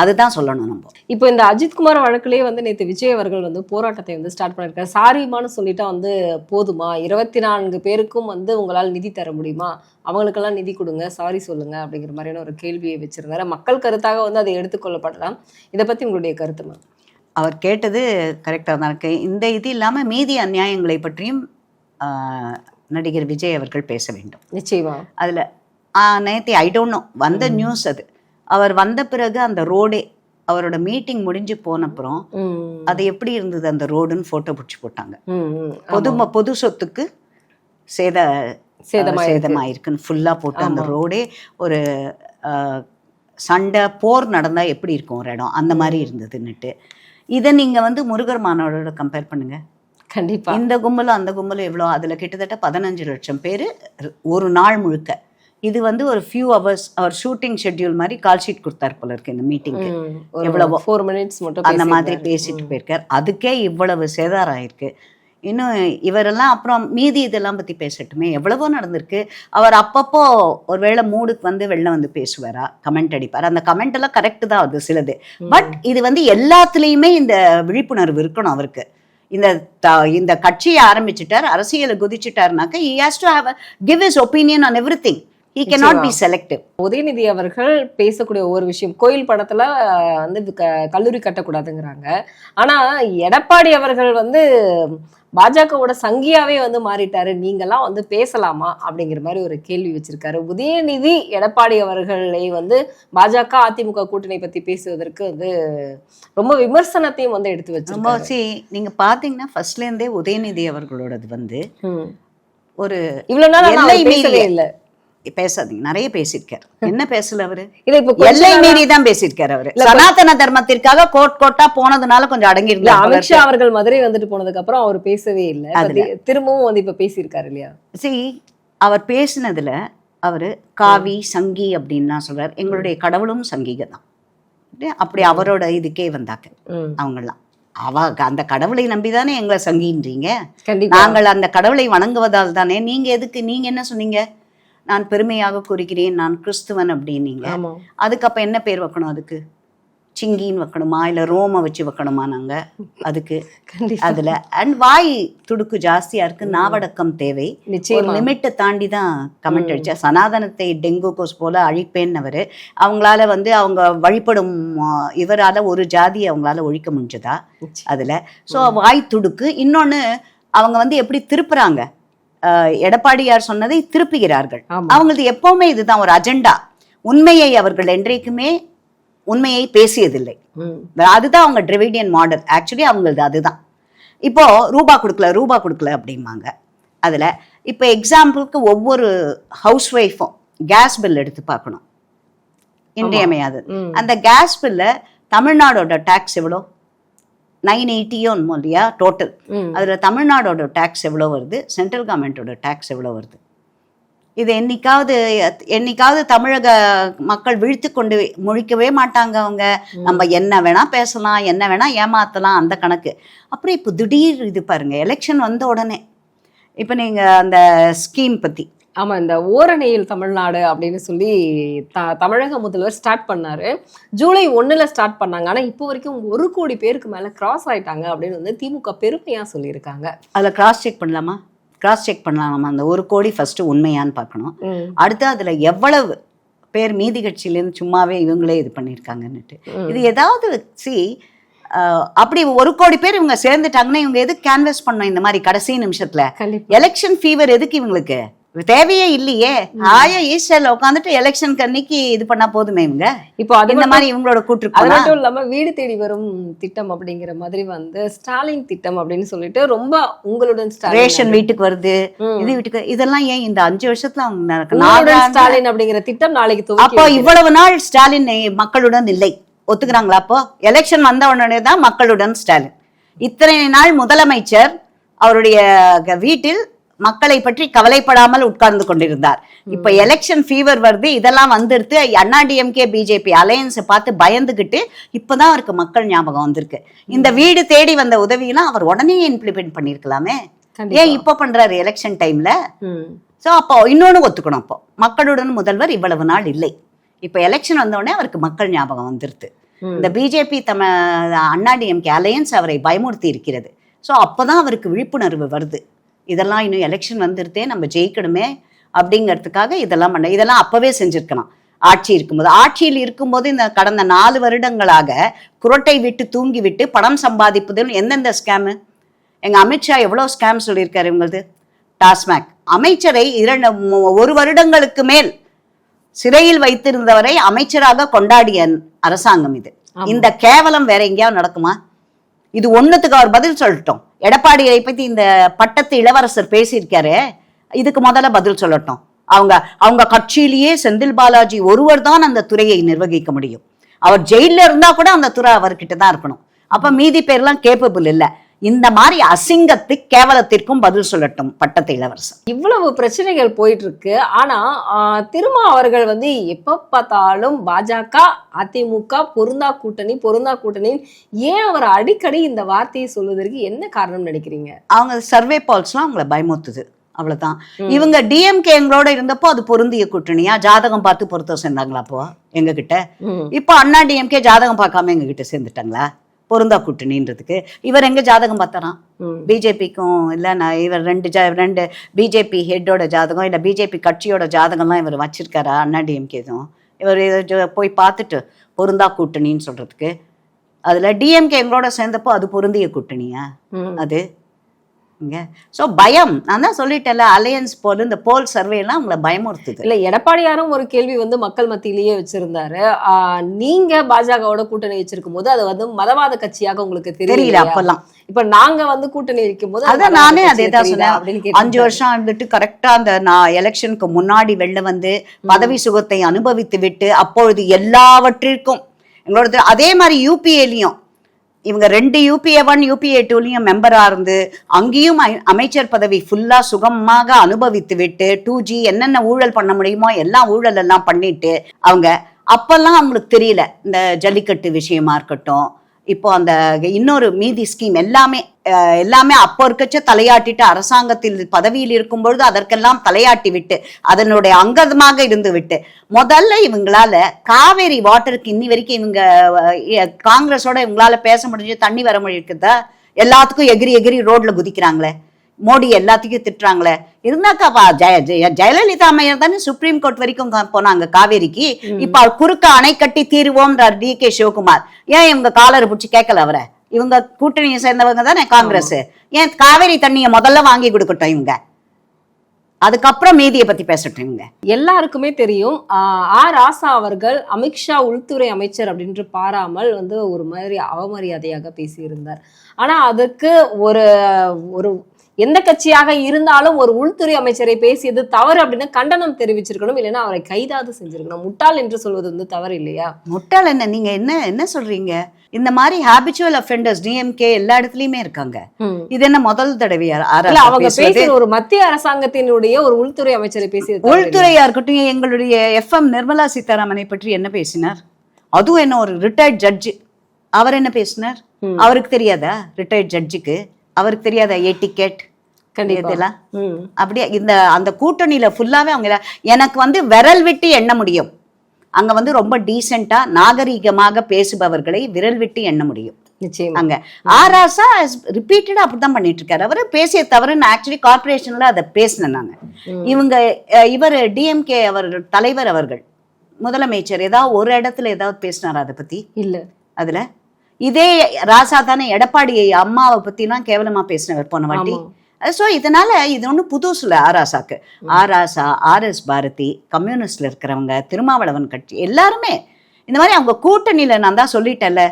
S1: அதுதான் சொல்லணும் நம்ம.
S2: இப்போ இந்த அஜித்குமார் வழக்குலயே வந்து நேத்து விஜய் அவர்கள் வந்து போராட்டத்தை வந்து ஸ்டார்ட் பண்ணிருக்காரு சாரிமான்னு சொல்லிட்டா வந்து போதுமா? இருபத்தி நான்கு பேருக்கும் வந்து உங்களால் நிதி தர முடியுமா? அவங்களுக்கெல்லாம் நிதி கொடுங்க சாரி சொல்லுங்க அப்படிங்கிற மாதிரியான ஒரு கேள்வியை வச்சிருந்தாரு. மக்கள் கருத்தாக வந்து அதை எடுத்துக்கொள்ளப்படலாம் இதை பத்தி உங்களுடைய கருத்து மேம்?
S1: அவர் கேட்டது கரெக்டாக தான் இருக்கு. இந்த இது இல்லாமல் மீதி அநியாயங்களை பற்றியும் நடிகர் விஜய் அவர்கள் பேச வேண்டும்.
S2: நிச்சயமா.
S1: அதில் நேத்தி ஐ டோன்ட் நோ வந்த நியூஸ் அது. அவர் வந்த பிறகு அந்த ரோடே அவரோட மீட்டிங் முடிஞ்சு போனப்புறம்
S2: ம்.
S1: அது எப்படி இருந்தது அந்த ரோடுன்னு ஃபோட்டோ பிடிச்சி போட்டாங்க. பொது பொது சொத்துக்கு சேத
S2: சேதமாயிருக்கு.
S1: சேதமாயிருக்குன்னு ஃபுல்லாக போட்டு அந்த ரோடே ஒரு சண்டை போர் நடந்தா எப்படி இருக்கும் ஒரு இடம்? அந்த மாதிரி இருந்ததுன்னுட்டு. இதை நீங்க வந்து முருகர் மாநாடோட கம்பேர் பண்ணுங்க.
S2: கண்டிப்பா.
S1: இந்த கும்பலும் அந்த கும்பலும் எவ்வளோ? அதுல கிட்டத்தட்ட பதினஞ்சு லட்சம் பேர் ஒரு நாள் முழுக்க இது வந்து ஒரு ஃபியூ ஹவர்ஸ் அவர் ஷூட்டிங் ஷெட்யூல் மாதிரி கால் ஷீட் கொடுத்தாரு போல இருக்கு இந்த மீட்டிங்க்கு எவ்வளவோ.
S2: ஃபோர் மினிட்ஸ் மட்டும்
S1: அந்த மாதிரி. பேசிட்டு போயிருக்கார். அதுக்கே இவ்வளவு சேதாரம் ஆயிருக்கு. இன்னும் இவரெல்லாம் அப்புறம் மீதி இதெல்லாம் பத்தி பேசட்டுமே. எவ்வளவோ நடந்திருக்கு. அவர் அப்பப்போ ஒருவேளை மூடுக்கு வந்து வெளில வந்து பேசுவாரா? கமெண்ட் அடிப்பார். அந்த கமெண்ட் எல்லாம் கரெக்ட் தான் அது சிலது. பட் இது வந்து எல்லாத்துலேயுமே இந்த விழிப்புணர்வு இருக்கணும் அவருக்கு. இந்த த- இந்த கட்சியை ஆரம்பிச்சிட்டார் அரசியலை குதிச்சிட்டாருனாக்க he has to have a give his opinion on everything he cannot be selective.
S2: Udhayanidhi அவர்கள் பேசக்கூடிய ஒவ்வொரு விஷயம் கோயில் படத்துல வந்து க- கல்லூரி கட்டக்கூடாதுங்கிறாங்க. ஆனா எடப்பாடி அவர்கள் வந்து பாஜகவோட சங்கியாவே வந்து மாறிட்டாரு நீங்கெல்லாம் வந்து பேசலாமா அப்படிங்கிற மாதிரி ஒரு கேள்வி வச்சிருக்காரு. உதயநிதி எடப்பாடி அவர்களை வந்து பாஜக அதிமுக கூட்டணி பத்தி பேசுவதற்கு வந்து ரொம்ப விமர்சனத்தையும் வந்து எடுத்து
S1: see நீங்க பாத்தீங்கன்னா ஃபர்ஸ்ட்ல இருந்தே உதயநிதி அவர்களோடது வந்து. ஒரு
S2: இவ்வளவு நாள் இல்ல.
S1: பேசாதீங்க. நிறைய பேசியிருக்காரு. என்ன பேசல அவரு?
S2: இல்ல இப்ப
S1: எல்லை மீறி தான் பேசியிருக்காரு அவரு. சனாதன தர்மத்திற்காக கோட் கோட்டா போனதுனால கொஞ்சம் அடங்கி
S2: இல்ல அமித்ஷா அவர்கள் மதுரை வந்துட்டு போனதுக்கு அப்புறம் அவர் பேசவே இல்ல. திரும்பவும் வந்து இப்ப பேசியிருக்காரு இல்லையா?
S1: சி அவர் பேசினதுல அவரு காவி சங்கி அப்படின்லாம் சொல்றாரு. எங்களுடைய கடவுளும் சங்கிக தான் அப்படி அவரோட இதுக்கே வந்தாங்க
S2: ம்.
S1: அவங்கெல்லாம். அவ அந்த கடவுளை நம்பிதானே எங்களை சங்கின்றீங்க? நாங்கள் அந்த கடவுளை வணங்குவதால் தானே நீங்க எதுக்கு நீங்க என்ன சொன்னீங்க? நான் பெருமையாக கூறுகிறேன் நான் கிறிஸ்துவன் அப்படின்னீங்க. அதுக்கு அப்ப என்ன பேர் வைக்கணும் அதுக்கு? சிங்கின்னு வைக்கணுமா? இல்ல ரோம வச்சு வைக்கணுமா நாங்க? அதுக்கு. அதுல அண்ட் வாய் துடுக்கு ஜாஸ்தியா இருக்கு நாவடக்கம் தேவை.
S2: நிச்சயமா.
S1: லிமிட்டை தாண்டி தான் கமெண்ட் அடிச்சா சனாதனத்தை டெங்கு கோஸ் போல அழிப்பேன்னவர். அவங்களால வந்து அவங்க வழிபடும் இவரால ஒரு ஜாதியை அவங்களால ஒழிக்க முடிஞ்சதா. அதுல. ஸோ வாய் துடுக்கு. இன்னொன்னு அவங்க வந்து எப்படி திருப்புறாங்க? எடப்பாடியார் சொன்னதை திருப்புகிறார்கள். அவங்களது எப்பவுமே இதுதான் ஒரு அஜெண்டா. உண்மையை அவர்கள் என்றைக்குமே உண்மையை பேசியதில்லை. அதுதான் அவங்க டிரெவிடியன் மாடல் ஆக்சுவலி அவங்களது அதுதான். இப்போ ரூபா கொடுக்கல ரூபா கொடுக்கல அப்படிம்பாங்க. அதுல இப்போ எக்ஸாம்பிளுக்கு ஒவ்வொரு ஹவுஸ் ஒய்ஃபும் கேஸ் பில் எடுத்து பார்க்கணும். இன்றியமையாது. அந்த கேஸ் பில்ல தமிழ்நாடோட டேக்ஸ் எவ்வளோ? நைன் எயிட்டியோ என்னமோ இல்லையா? டோட்டல். அதுல தமிழ்நாடோட டேக்ஸ் எவ்வளோ வருது? சென்ட்ரல் கவர்மெண்ட்டோட டேக்ஸ் எவ்வளோ வருது? இது என்னைக்காவது என்னைக்காவது தமிழக மக்கள் விழித்து கொண்டு முழிக்கவே மாட்டாங்க அவங்க. நம்ம என்ன வேணா பேசலாம் என்ன வேணா ஏமாத்தலாம் அந்த கணக்கு. அப்புறம் இப்போ திடீர் இது பாருங்க எலெக்ஷன் வந்த உடனே. இப்போ நீங்க அந்த ஸ்கீம் பத்தி
S2: ஆமா இந்த ஓரணையில் தமிழ்நாடு அப்படின்னு சொல்லி த தமிழக முதல்வர் ஸ்டார்ட் பண்ணாரு. ஜூலை ஒண்ணுல ஸ்டார்ட் பண்ணாங்க. ஆனா இப்போ வரைக்கும் ஒரு கோடி பேருக்கு மேல கிராஸ் ஆயிட்டாங்க அப்படின்னு வந்து திமுக பெருமையா சொல்லியிருக்காங்க.
S1: அதுல கிராஸ் செக் பண்ணலாமா? கிராஸ் செக் பண்ணலாமா? அந்த ஒரு கோடி ஃபர்ஸ்ட் உண்மையான்னு பார்க்கணும். அடுத்து அதுல எவ்வளவு பேர் மீதி கட்சியிலேருந்து சும்மாவே இவங்களே இது பண்ணியிருக்காங்கன்னுட்டு. இது ஏதாவது சி அப்படி ஒரு கோடி பேர் இவங்க சேர்ந்துட்டாங்கன்னா இவங்க எதுக்கு கேன்வஸ் பண்ணணும் இந்த மாதிரி கடைசி நிமிஷத்துல? எலெக்ஷன் ஃபீவர் எதுக்கு இவங்களுக்கு? தேவையே இல்லையே. ஆயா ஈஸ்டர்ல உட்காந்துட்டு எலெக்ஷனுக்கு அன்னைக்கு இது பண்ணா போதுமே இவங்க?
S2: இப்போ அது
S1: இந்த மாதிரி இவங்களோட
S2: அது
S1: கூட்டு
S2: மட்டும் இல்லாம வீடு தேடி வரும் திட்டம் அப்படிங்கிற மாதிரி வந்து ஸ்டாலின் திட்டம் அப்படின்னு சொல்லிட்டு ரொம்ப உங்களுடன்
S1: ரேஷன் வீட்டுக்கு வருது. இது வீட்டுக்கு இதெல்லாம் ஏன் இந்த அஞ்சு வருஷத்துல அவங்க
S2: ஸ்டாலின் அப்படிங்கிற திட்டம் நாளைக்கு
S1: அப்போ. இவ்வளவு நாள் ஸ்டாலின் மக்களுடன் இல்லை. ஒத்துக்கிறாங்களா அப்போ? எலெக்ஷன் வந்த உடனே தான் மக்களுடன் ஸ்டாலின். இத்தனை நாள் முதலமைச்சர் அவருடைய வீட்டில் மக்களை பற்றி கவலைப்படாமல் உட்கார்ந்து கொண்டிருந்தார். இப்ப எலெக்ஷன் ஃபீவர் வருது இதெல்லாம் வந்துடுத்து அண்ணா டிஎம்கே பிஜேபி அலையன்ஸை பார்த்து பயந்துகிட்டு இப்பதான் அவருக்கு மக்கள் ஞாபகம் வந்திருக்கு. இந்த வீடு தேடி வந்த உதவியெல்லாம் அவர் உடனே இம்ப்ளிமெண்ட் பண்ணிருக்கலாமே. ஏன் இப்ப பண்றாரு எலெக்ஷன் டைம்ல. ஸோ அப்போ இன்னொன்று ஒத்துக்கணும் அப்போ. மக்களுடன் முதல்வர் இவ்வளவு நாள் இல்லை. இப்போ எலெக்ஷன் வந்தோடனே அவருக்கு மக்கள் ஞாபகம் வந்துருது. இந்த பிஜேபி தம அண்ணா டிஎம்கே அலையன்ஸ் அவரை பயமுறுத்தி இருக்கிறது. ஸோ அப்பதான் அவருக்கு விழிப்புணர்வு வருது. இதெல்லாம் இன்னும் எலெக்ஷன் வந்துருதே நம்ம ஜெயிக்கணுமே அப்படிங்கிறதுக்காக இதெல்லாம் பண்ண இதெல்லாம் அப்பவே செஞ்சிருக்கலாம். ஆட்சி இருக்கும்போது ஆட்சியில் இருக்கும்போது இந்த கடந்த நாலு வருடங்களாக குரட்டை விட்டு தூங்கி விட்டு பணம் சம்பாதிப்பதில் எந்தெந்த ஸ்கேமு எங்க அமித்ஷா எவ்வளவு ஸ்கேம் சொல்லியிருக்காரு இவங்களது? டாஸ்மாக். அமைச்சரை இரண்டு ஒரு வருடங்களுக்கு மேல் சிறையில் வைத்திருந்தவரை அமைச்சராக கொண்டாடிய அரசாங்கம் இது. இந்த கேவலம் வேற எங்கேயாவது நடக்குமா? இது ஒண்ணுத்துக்கு அவர் பதில் சொல்லட்டும். எடப்பாடியை பத்தி இந்த பட்டத்து இளவரசர் பேசியிருக்காரு. இதுக்கு முதல்ல பதில் சொல்லட்டும். அவங்க அவங்க கட்சியிலேயே செந்தில் பாலாஜி ஒருவர் தான் அந்த துறையை நிர்வகிக்க முடியும். அவர் ஜெயில இருந்தா கூட அந்த துறை அவர்கிட்ட தான் இருக்கணும். அப்ப மீதி பேர்லாம் கேப்பபிள் இல்ல. இந்த மாதிரி அசிங்கத்து கேவலத்திற்கும் பதில் சொல்லட்டும் பட்டத்து இளவரசர்.
S2: இவ்வளவு பிரச்சனைகள் போயிட்டு இருக்கு ஆனா திருமா அவர்கள் வந்து எப்ப பார்த்தாலும் பாஜக அதிமுக பொருந்தா கூட்டணி பொருந்தா கூட்டணி ஏன் அவர் அடிக்கடி இந்த வார்த்தையை சொல்வதற்கு என்ன காரணம் நினைக்கிறீங்க?
S1: அவங்க சர்வே பால்ஸ்லாம் அவங்கள பயமுறுத்துது. அவ்வளவுதான். இவங்க டிஎம்கே எங்களோட இருந்தப்போ அது பொருந்திய கூட்டணியா? ஜாதகம் பார்த்து பொருத்தம் சேர்ந்தாங்களா அப்போ? எங்க கிட்ட இப்போ அண்ணா டிஎம்கே ஜாதகம் பார்க்காம எங்க கிட்ட சேர்ந்துட்டாங்களா? பொருந்தா கூட்டணின்றதுக்கு இவர் எங்க ஜாதகம் பார்த்தாராம். பிஜேபிக்கும் இல்ல நான் இவர் ரெண்டு ஜா ரெண்டு பிஜேபி ஹெட்டோட ஜாதகம் இல்ல பிஜேபி கட்சியோட ஜாதகம்லாம் இவர் வச்சிருக்காரா? அண்ணா டிஎம்கேதும் இவர் இதை ஜ- போய் பார்த்துட்டு பொருந்தா கூட்டணின்னு சொல்றதுக்கு. அதுல டிஎம்கே எங்களோட சேர்ந்தப்போ அது பொருந்திய கூட்டணியா. அது? இங்க. ஸோ பயம். நான் தான் சொல்லிட்டேன்ல அலையன்ஸ் போல் இந்த போல் சர்வேலாம் உங்களை பயமுறுத்துது.
S2: இல்ல எடப்பாடியாரும் ஒரு கேள்வி வந்து மக்கள் மத்தியிலேயே வச்சிருந்தாரு. ஆஹ், நீங்க பாஜகவோட கூட்டணி வச்சிருக்கும் போது அது வந்து மதவாத கட்சியாக உங்களுக்கு
S1: தெரியல அப்பெல்லாம்.
S2: இப்ப நாங்க வந்து கூட்டணி வைக்கும் போது அது
S1: அதான் நானே அதே தான் சொன்னேன். அஞ்சு வருஷம் இருந்துட்டு கரெக்டா அந்த நான் எலெக்ஷனுக்கு முன்னாடி வெளில வந்து பதவி சுகத்தை அனுபவித்து விட்டு அப்பொழுது எல்லாவற்றிற்கும் எங்களோட அதே மாதிரி யூபிஏலையும் இவங்க ரெண்டு யூபிஏ ஒன் யூபிஏ டூலையும் மெம்பராக இருந்து அங்கேயும் அமைச்சர் பதவி ஃபுல்லாக சுகமாக அனுபவித்து விட்டு டூ ஜி என்னென்ன ஊழல் பண்ண முடியுமோ எல்லாம் ஊழல் எல்லாம் பண்ணிட்டு அவங்க அப்பெல்லாம் அவங்களுக்கு தெரியல இந்த ஜல்லிக்கட்டு விஷயமா இருக்கட்டும். இப்போ அந்த இன்னொரு மீதி ஸ்கீம் எல்லாமே எல்லாமே அப்போ இருக்கச்ச தலையாட்டிட்டு அரசாங்கத்தில் பதவியில் இருக்கும் பொழுது அதற்கெல்லாம் தலையாட்டி விட்டு அதனுடைய அங்கதமாக இருந்து விட்டு முதல்ல இவங்களால காவேரி வாட்டருக்கு இன்னி வரைக்கும் இவங்க காங்கிரஸோட இவங்களால பேச முடிஞ்சு தண்ணி வர முடியுதா? எல்லாத்துக்கும் எகிரி எகிரி ரோட்ல குதிக்கிறாங்களே. மோடி எல்லாத்துக்கும் திட்டுறாங்களே. இருந்தாக்கா ஜெய ஜெய- ஜெயலலிதா அம்மையார் தானே சுப்ரீம் கோர்ட் வரைக்கும் போனாங்க காவேரிக்கு. இப்ப குறுக்க அணை கட்டி தீருவோம்ன்றார் டி. கே. சிவகுமார். ஏன் இவங்க காலரை பிடிச்சி கேட்கல அவரை? இவங்க கூட்டணியை சேர்ந்தவங்க தானே காங்கிரஸ். ஏன் காவேரி தண்ணியை முதல்ல வாங்கி கொடுக்கட்டும் இவங்க? அதுக்கப்புறம் மீதியை பத்தி பேசட்டும் இவங்க.
S2: எல்லாருக்குமே தெரியும் ஆர். ராசா அவர்கள் அமித்ஷா உள்துறை அமைச்சர் அப்படின்று பாராமல் வந்து ஒரு மாதிரி அவமரியாதையாக பேசியிருந்தார். ஆனா அதுக்கு ஒரு ஒரு எந்த கட்சியாக இருந்தாலும் ஒரு உள்துறை அமைச்சரை பேசியது தவறு அப்படின்னு கண்டனம் தெரிவிச்சிருக்கணும் இல்லைன்னா அவரை கைதாது செஞ்சிருக்கணும். முட்டாள் என்று சொல்வது வந்து தவறு இல்லையா?
S1: முட்டாள் என்ன? நீங்க என்ன என்ன சொல்றீங்க? இந்த மாதிரி ஹாபிச்சுவல் அஃபெண்டர்ஸ் டிஎம்கே எல்லா இடத்துலயுமே இருக்காங்க. இது என்ன முதல் தடவையா
S2: அவங்க? பேசிய ஒரு மத்திய அரசாங்கத்தினுடைய ஒரு உள்துறை அமைச்சரை பேசியது?
S1: உள்துறையா இருக்கட்டும் எங்களுடைய எஃப்எம் நிர்மலா சீதாராமனை பற்றி என்ன பேசினார்? அதுவும் என்ன ஒரு ரிட்டையர்ட் ஜட்ஜு அவர் என்ன பேசினார். அவருக்கு தெரியாதா? ரிட்டையர்ட் ஜட்ஜுக்கு அவருக்கு தெரியாதா? ஏட்டிகேட்
S2: கண்டிப்பா
S1: இதெல்லாம். அப்படியே இந்த அந்த கூட்டணியில ஃபுல்லாவே அவங்க எனக்கு வந்து விரல் விட்டு எண்ண முடியும். அங்க வந்து ரொம்ப டீசெண்டா நாகரீகமாக பேசுபவர்களை விரல் விட்டு எண்ண முடியும். அங்க. ஆராசா ரிப்பீட்டடா அப்படிதான் பண்ணிட்டு இருக்காரு அவரு பேசிய தவறு நான் ஆக்சுவலி கார்பரேஷன்ல அதை பேசினேன் நாங்க இவங்க இவர் டிஎம்கே அவர்கள் தலைவர் அவர்கள் முதலமைச்சர் ஏதாவது ஒரு இடத்துல ஏதாவது பேசினாரா அதை பத்தி?
S2: இல்ல.
S1: அதுல? இதே ராசா தானே எடப்பாடி அம்மாவை பத்திலாம் கேவலமா பேசினவர் போன வாட்டி. ஸோ இதனால இது ஒன்றும் புதுசுல ஆராசாக்கு. ஆராசா ஆர்எஸ் பாரதி கம்யூனிஸ்ட்ல இருக்கிறவங்க திருமாவளவன் கட்சி எல்லாருமே இந்த மாதிரி அவங்க கூட்டணியில நான் தான் சொல்லிட்டேன்ல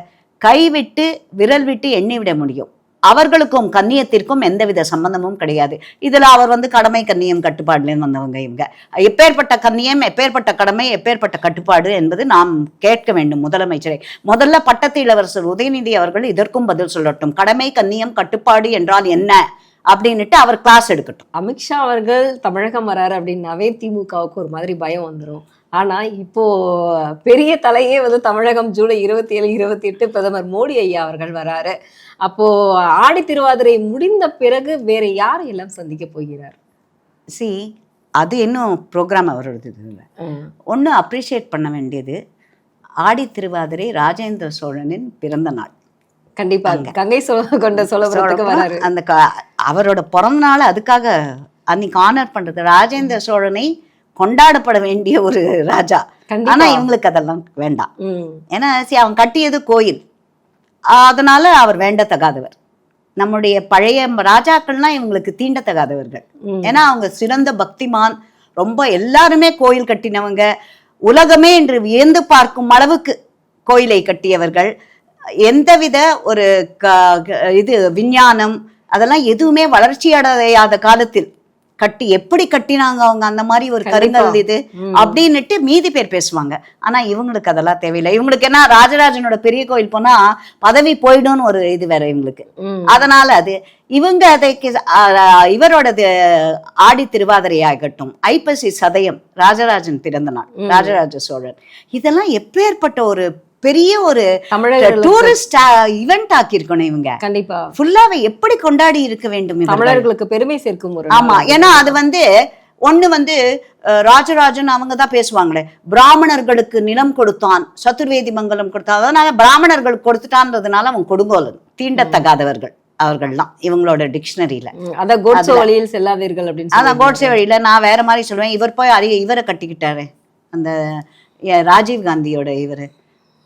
S1: கைவிட்டு விரல் விட்டு எண்ணி விட முடியும். அவர்களுக்கும் கண்ணியத்திற்கும் எந்தவித சம்பந்தமும் கிடையாது. இதுல அவர் வந்து கடமை கண்ணியம் கட்டுப்பாடுலேருந்து வந்தவங்க இவங்க. எப்பேற்பட்ட கண்ணியம் எப்பேற்பட்ட கடமை எப்பேற்பட்ட கட்டுப்பாடு என்பது நாம் கேட்க வேண்டும் முதலமைச்சரை. முதல்ல பட்டத்து இளவரசர் உதயநிதி அவர்கள் இதற்கும் பதில் சொல்லட்டும். கடமை கண்ணியம் கட்டுப்பாடு என்றால் என்ன? அப்படின்னுட்டு அவர் கிளாஸ் எடுக்கட்டும்.
S2: அமித்ஷா அவர்கள் தமிழகம் வராரு அப்படின்னாவே திமுகவுக்கு ஒரு மாதிரி பயம் வந்துடும் ஆனா இப்போ பெரிய தலையே வந்து தமிழகம் ஜூலை இருபத்தி ஏழு இருபத்தி எட்டு பிரதமர் மோடி ஐயா அவர்கள் வராரு. அப்போ ஆடி திருவாதிரை முடிந்த பிறகு வேற யாரை எல்லாம் சந்திக்க போகிறார்?
S1: சி அது இன்னும் ப்ரோக்ராம் அவரோடது இல்லை ஒன்று அப்ரிஷியேட் பண்ண வேண்டியது ஆடி திருவாதிரை ராஜேந்திர சோழனின் பிறந்த நாள்.
S2: கண்டிப்பா. கங்கை சோழ கொண்ட சோழபுரத்துக்கு வராரு.
S1: அந்த அவரோட பிறந்த நாள் அதுக்காக அன்னைக்கு ஆனர் பண்றது. ராஜேந்திர சோழனை கொண்டாடப்பட வேண்டிய ஒரு ராஜா. ஆனா இவங்களுக்கு அதெல்லாம் வேண்டாம். ஏன்னா அவன் கட்டியது கோயில். அதனால அவர் வேண்டத்தகாதவர். நம்முடைய பழைய ராஜாக்கள்லாம் இவங்களுக்கு தீண்டத்தகாதவர்கள். ஏன்னா அவங்க சிறந்த பக்திமான். ரொம்ப எல்லாருமே கோயில் கட்டினவங்க. உலகமே இன்று வியந்து பார்க்கும் அளவுக்கு கோயிலை கட்டியவர்கள். எந்தவித ஒரு க இது விஞ்ஞானம் அதெல்லாம் எதுவுமே வளர்ச்சி அடையாத காலத்தில் கட்டி எப்படி கட்டினாங்க அவங்க? அந்த மாதிரி ஒரு. கருங்கல் இது அப்படின்னுட்டு மீதி பேர் பேசுவாங்க. ஆனா இவங்களுக்கு அதெல்லாம் தேவையில்லை. இவங்களுக்கு என்ன ராஜராஜனோட பெரிய கோயில் போனா பதவி போயிடும்னு ஒரு இது வேற இவங்களுக்கு. அதனால அது இவங்க அதைக்கு இவரோடது ஆடி திருவாதிரை ஆகட்டும் ஐப்பசி சதயம் ராஜராஜன் பிறந்த நாள் ராஜராஜ சோழன். இதெல்லாம் எப்பேற்பட்ட ஒரு பெரிய ஒரு டூரிஸ்ட் இவெண்ட் ஆக்கியிருக்கணும் இவங்க.
S2: கண்டிப்பா.
S1: ஃபுல்லாவே எப்படி கொண்டாடி இருக்க வேண்டும்?
S2: தமிழர்களுக்கு பெருமை சேர்க்கும் ஒரு
S1: ஆமா. ஏன்னா அது வந்து ஒண்ணு வந்து ராஜராஜன் அவங்க தான் பேசுவாங்களே. பிராமணர்களுக்கு நிலம் கொடுத்தான் சதுர்வேதி மங்கலம் கொடுத்தான். அதனால பிராமணர்களுக்கு கொடுத்துட்டான்றதுனால அவன் கொடுங்கோலன் தீண்டத்தகாதவர்கள் அவர்கள்லாம் இவங்களோட டிக்ஷனரியில
S2: அதான் கோட்சோ வழியில் செல்லாதீர்கள் அப்படின்னு
S1: அதான் கோட்ஸே வழியில நான் வேற மாதிரி சொல்லுவேன். இவர் போய் அறி இவரை கட்டிக்கிட்டாரு. அந்த ராஜீவ் காந்தியோட இவர்.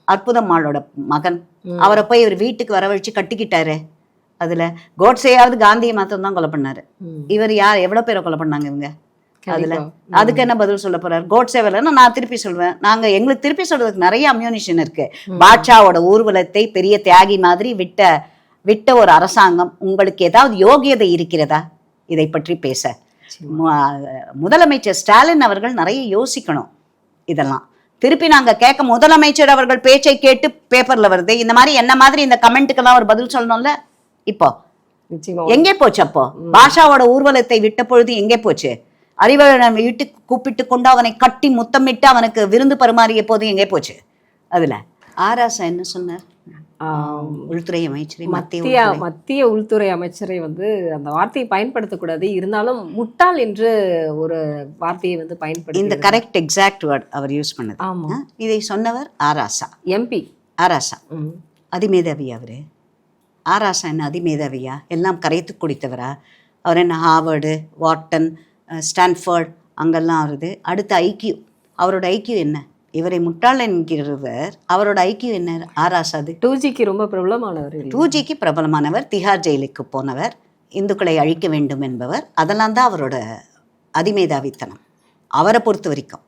S1: அற்புதம்மாளோட மகன். அவரை போய் இவர் வீட்டுக்கு வரவழைச்சு கட்டிக்கிட்டாரு. அதுல கோட்ஸேயாவது காந்தியை மாத்திரம் தான் கொலை பண்ணாரு. இவர் யார்? எவ்வளவு பேரை கொலை பண்ணாங்க இவங்க? அதுல. அதுக்கு என்ன பதில் சொல்ல போறாரு? கோட்ஸே வரலன்னா நான் திருப்பி சொல்வேன். நாங்க எங்களுக்கு திருப்பி சொல்றதுக்கு நிறைய அம்யூனிஷன் இருக்கு. பாட்ஷாவோட ஊர்வலத்தை பெரிய தியாகி மாதிரி விட்ட விட்ட ஒரு அரசாங்கம் உங்களுக்கு ஏதாவது யோகியதை இருக்கிறதா? இதை பற்றி பேச. முதலமைச்சர் ஸ்டாலின் அவர்கள் நிறைய யோசிக்கணும் இதெல்லாம். திருப்பி நாங்க கேட்க முதலமைச்சர் அவர்கள் பேச்சை கேட்டு பேப்பர்ல வருது. இந்த மாதிரி என்ன மாதிரி இந்த கமெண்ட்டுக்கெல்லாம் ஒரு பதில் சொல்லணும்ல? இப்போ. எங்கே போச்சு அப்போ? பாஷாவோட ஊர்வலத்தை விட்ட பொழுது எங்கே போச்சு? அறிவழனை வீட்டுக்கு கூப்பிட்டு கொண்டு அவனை கட்டி முத்தமிட்டு அவனுக்கு விருந்து பரிமாறிய போது எங்கே போச்சு? அதுல. ஆராசா என்ன சொன்னார். உள்துறை அமைச்சரை மத்திய
S2: மத்திய
S1: உள்துறை-
S2: அமைச்சரை வந்து அந்த வார்த்தையை பயன்படுத்தக்கூடாது. இருந்தாலும் முட்டாள் என்று ஒரு வார்த்தையை வந்து
S1: இந்த
S2: பயன்படுத்தி
S1: கரெக்ட் எக்ஸாக்ட் வேர்ட் அவர் யூஸ் பண்ணது.
S2: ஆமா.
S1: இதை சொன்னவர் ஆராசா.
S2: எம்பி
S1: ஆராசா. அதிமேதாவி அவரு. ஆராசா என்ன அதிமேதாவியா? எல்லாம் கரைத்து குடித்தவரா? அவர் என்ன ஹார்வர்டு வாட்டன் ஸ்டான்ஃபோர்ட் அங்கெல்லாம் வருது அடுத்து ஐக்கியூ அவரோட ஐக்கியூ என்ன? இவரை முட்டாள் என்கிறவர் அவரோட ஐக்கியூ என்ன ஆராசாது
S2: டூ ஜிக்கு ரொம்ப பிரபலமானவர்?
S1: டூ ஜிக்கு பிரபலமானவர் திஹார் ஜெயிலுக்கு போனவர் இந்துக்களை அழிக்க வேண்டும் என்பவர் அதெல்லாம் தான் அவரோட அதிமேதாவித்தனம். அவரை பொறுத்த வரைக்கும்.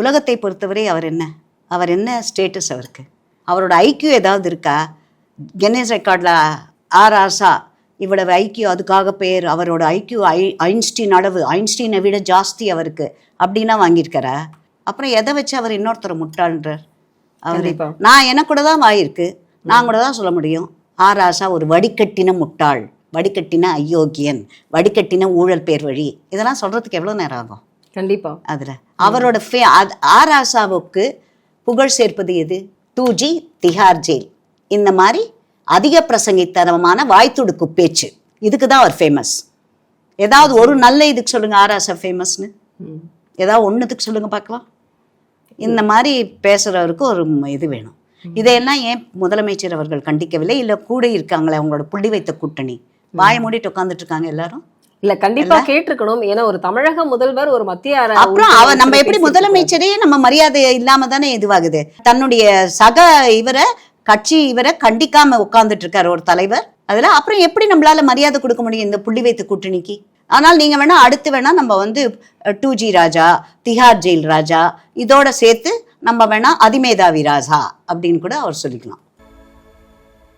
S1: உலகத்தை பொறுத்தவரை அவர் என்ன? அவர் என்ன ஸ்டேட்டஸ் அவருக்கு? அவரோட ஐக்கியூ ஏதாவது இருக்கா? கென்னஸ் ரெக்கார்டில் ஆர் ஆசா இவ்வளவு ஐக்கியூ அதுக்காக பேர் அவரோட ஐக்கியூ ஐ ஐன்ஸ்டீன் அளவு ஐன்ஸ்டீனை விட ஜாஸ்தி அவருக்கு அப்படின்னா வாங்கியிருக்காரா? அப்புறம் எதை வச்சு அவர் இன்னொருத்தரை முட்டாள்ன்றார்? அவர். நான் எனக்கு கூட தான் வாயிருக்கு. நான் கூட தான் சொல்ல முடியும். ஆர் ஆசா ஒரு வடிகட்டின முட்டாள் வடிகட்டின அயோக்கியன் வடிகட்டின ஊழல் பேர் வழி. இதெல்லாம் சொல்றதுக்கு எவ்வளோ நேரம் ஆகும்?
S2: கண்டிப்பா.
S1: அதில். அவரோட ஃபே ஆர் ஆசாவுக்கு புகழ் சேர்ப்பது எது? Two G Tihar jail. இந்த மாதிரி அதிக பிரசங்கித்தனமான வாய்த்துடுக்கு பேச்சு. இதுக்கு தான் அவர் ஃபேமஸ் ஏதாவது ஒரு நல்ல இதுக்கு சொல்லுங்க ஆர் ஆசா ஃபேமஸ்னு. ஏதாவது ஒன்றுத்துக்கு சொல்லுங்க பார்க்கலாம். இந்த மாதிரி பேசுறவருக்கு ஒரு இது வேணும். இதையெல்லாம் ஏன் முதலமைச்சர் அவர்கள் கண்டிக்கவில்லை? இல்லை கூட இருக்காங்களே அவங்களோட புள்ளி வைத்த கூட்டணி? வாயை மூடிட்டு உட்காந்துட்டு இருக்காங்க எல்லாரும்?
S2: இல்ல கண்டிப்பா கேட்டிருக்கணும். ஏன்னா ஒரு தமிழக முதல்வர் ஒரு மத்திய
S1: அப்புறம் அவ நம்ம எப்படி முதலமைச்சரே நம்ம மரியாதை இல்லாம தானே இதுவாகுது? தன்னுடைய சக இவரை கட்சி இவரை கண்டிக்காம உட்கார்ந்துட்டு இருக்காரு ஒரு தலைவர். அதுல அப்புறம் எப்படி நம்மளால மரியாதை கொடுக்க முடியும் இந்த புள்ளி வைத்த கூட்டணிக்கு? ஆனால் நீங்கள் வேணால் அடுத்து வேணால் நம்ம வந்து two G Raja Tihar jail Raja இதோட சேர்த்து நம்ம வேணால் அதிமேதாவி ராஜா அப்படின்னு கூட அவர் சொல்லிக்கலாம்.